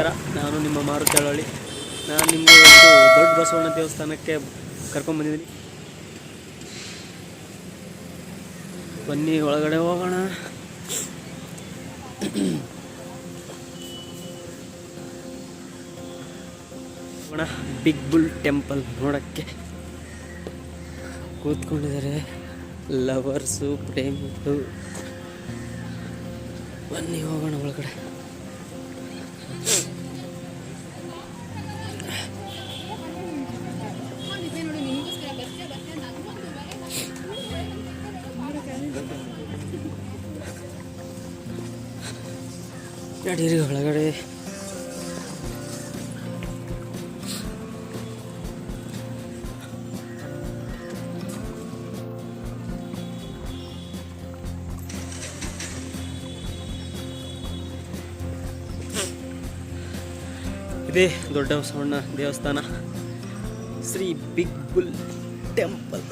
ನಮಸ್ಕಾರ. ನಾನು ನಿಮ್ಮ ಮಾರುತೇಳಹಳ್ಳಿ ನಾನು ನಿಮಗೆ ಒಂದು ದೊಡ್ಡ ಬಸವಣ್ಣ ದೇವಸ್ಥಾನಕ್ಕೆ ಕರ್ಕೊಂಡ್ಬಂದಿದ್ದೀನಿ ಬನ್ನಿ, ಒಳಗಡೆ ಹೋಗೋಣ. ಹೋಗೋಣ. ಬಿಗ್ ಬುಲ್ ಟೆಂಪಲ್ ನೋಡೋಕ್ಕೆ. ಕೂತ್ಕೊಂಡಿದ್ದಾರೆ. ಲವರ್ಸು, ಪ್ರೇಮಿಗಳು. ಬನ್ನಿ, ಹೋಗೋಣ ಒಳಗಡೆ. ನಡೀರಿ ಒಳಗಡೆ. ಇದೇ ದೊಡ್ಡ ಬಸವಣ್ಣ ದೇವಸ್ಥಾನ. Shri big bull temple.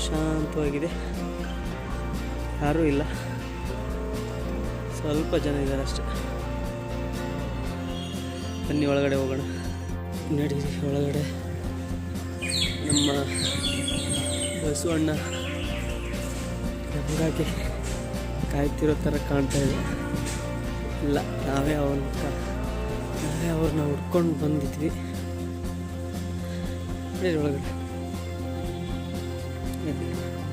ಪ್ರಶಾಂತವಾಗಿದೆ ಯಾರೂ ಇಲ್ಲ. ಸ್ವಲ್ಪ ಜನ ಇದ್ದಾರೆ ಅಷ್ಟೆ. ಬನ್ನಿ ಒಳಗಡೆ ಹೋಗೋಣ. ನಡೀರಿ, ಒಳಗಡೆ. ನಮ್ಮ ಬಸವಣ್ಣ ನಮಗಾಗಿ ಕಾಯ್ತಿರೋ ಥರ ಕಾಣ್ತಾ ಇದೆ. ಇಲ್ಲ, ನಾವೇ ಅವ್ರನ್ನ ನಾವೇ ಅವ್ರನ್ನ ಹುಡ್ಕೊಂಡು ಬಂದಿದ್ವಿ. ಒಳಗಡೆ. ನಡೀರಿ.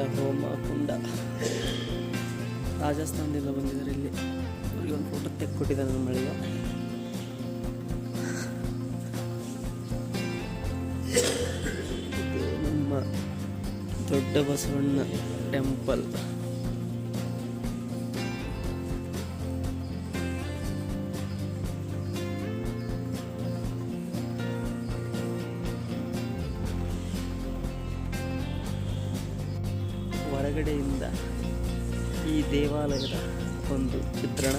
ಇಲ್ಲೆಲ್ಲ ಹೋಮ ಕುಂಡ ರಾಜಸ್ಥಾನದಿಂದ ಬಂದಿದ್ದಾರೆ ಇಲ್ಲಿ. ಅವ್ರಿಗೆ ಒಂದು ಫೋಟೋ ತೆಕ್ಕೊಟ್ಟಿದ್ದಾರೆ ನಮ್ಮ ಮಳೆಯ ನಮ್ಮ ದೊಡ್ಡ ಬಸವಣ್ಣ ಟೆಂಪಲ್ ಹೊರಗಡೆಯಿಂದ ಈ ದೇವಾಲಯದ ಒಂದು ಚಿತ್ರಣ.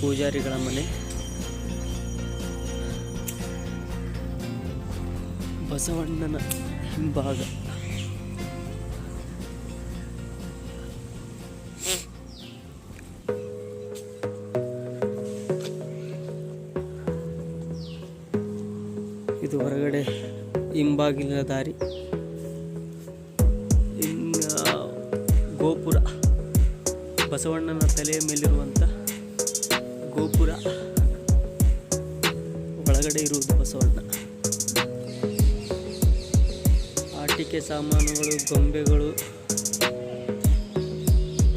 ಪೂಜಾರಿಗಳ ಮನೆ. ಬಸವಣ್ಣನ ಹಿಂಭಾಗ. ಇದು ಹೊರಗಡೆ ಹಿಂಬಾಗಿಲಿನ ದಾರಿ. ಗೋಪುರ. ಬಸವಣ್ಣನ ತಲೆಯ ಮೇಲಿರುವಂಥ ಗೋಪುರ. ಒಳಗಡೆ ಇರುವುದು ಬಸವಣ್ಣ. ಆಟಿಕೆ ಸಾಮಾನುಗಳು, ಗೊಂಬೆಗಳು,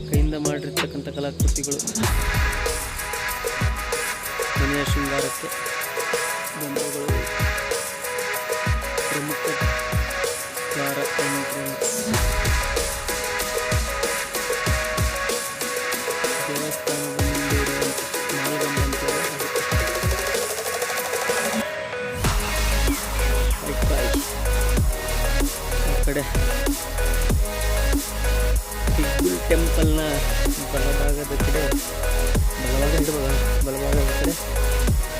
ಕೈಯಿಂದ ಮಾಡಿರ್ತಕ್ಕಂಥ ಕಲಾಕೃತಿಗಳು. ಮನೆಯ ಶೃಂಗಾರಕ್ಕೆ ಗೊಂಬೆಗಳು. ಪ್ರಮುಖ ದ್ವಾರ ಕಡೆ ಟೆಂಪಲ್ನ ಬಲಭಾಗದ ಕಡೆ ಬಲಭಾಗ ಇಡಬಲ್ಲ ಬಲಭಾಗದ ಕಡೆ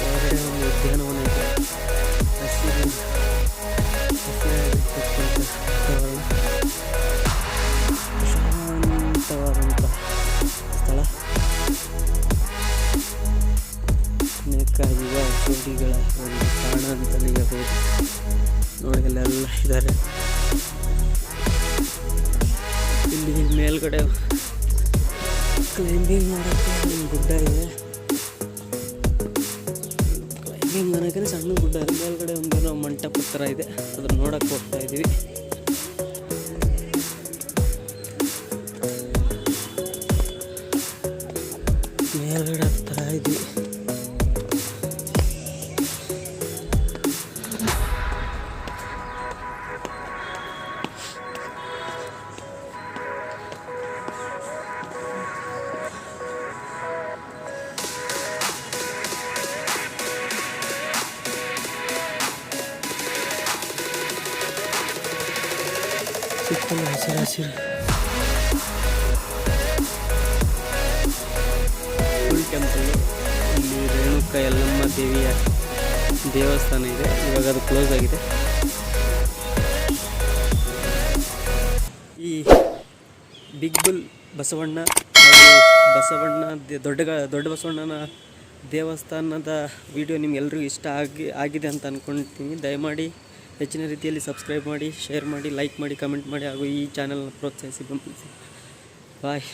ಒಳಗಡೆ ಒಂದು ಉದ್ಯಾನವನ ಇದೆ. ಹಸಿರು ಸ್ಥಳ. ಅನೇಕ ಯುವ ಒಂದು ನೋಡಿ ಇದ್ದಾರೆ. ಮೇಲ್ಗಡೆ ಕ್ಲೈಂಬಿಂಗ್ ಮಾಡೋಕ್ಕೆ ಒಂದು ಗುಡ್ಡ ಇದೆ. ಕ್ಲೈಂಬಿಂಗ್ ಮಾಡೋಕ್ಕೆ ಸಣ್ಣ ಗುಡ್ಡ ಇದೆ. ಮೇಲ್ಗಡೆ ಒಂದೇನೋ ಮಂಟಪ ಥರ ಇದೆ. ಅದನ್ನು ನೋಡೋಕ್ಕೆ ಹೋಗ್ತಾ ಇದ್ದೀವಿ ಮೇಲ್ಗಡೆ ಹತ್ರ ಇದ್ದೀವಿ ಫುಲ್ ಇಲ್ಲಿ ರೇಣುಕ ಯಲ್ಲಮ್ಮ ದೇವಿಯ ದೇವಸ್ಥಾನ ಇದೆ. ಇವಾಗ ಅದು ಕ್ಲೋಸ್ ಆಗಿದೆ. ಈ ಬಿಗ್ ಬುಲ್ ಬಸವಣ್ಣ ಬಸವಣ್ಣ ದೊಡ್ಡ ದೊಡ್ಡ ಬಸವಣ್ಣನ ದೇವಸ್ಥಾನದ ವಿಡಿಯೋ ನಿಮ್ಗೆಲ್ರಿಗೂ ಇಷ್ಟ ಆಗಿ ಆಗಿದೆ ಅಂತ ಅಂದ್ಕೊಳ್ತೀನಿ ದಯಮಾಡಿ ಹೆಚ್ಚಿನ ರೀತಿಯಲ್ಲಿ ಸಬ್ಸ್ಕ್ರೈಬ್ ಮಾಡಿ ಶೇರ್ ಮಾಡಿ ಲೈಕ್ ಮಾಡಿ ಕಮೆಂಟ್ ಮಾಡಿ ಹಾಗೂ ಈ ಚಾನಲ್ನ ಪ್ರೋತ್ಸಾಹಿಸಿ. ಬೆಂಬಲಿಸಿ ಬಾಯ್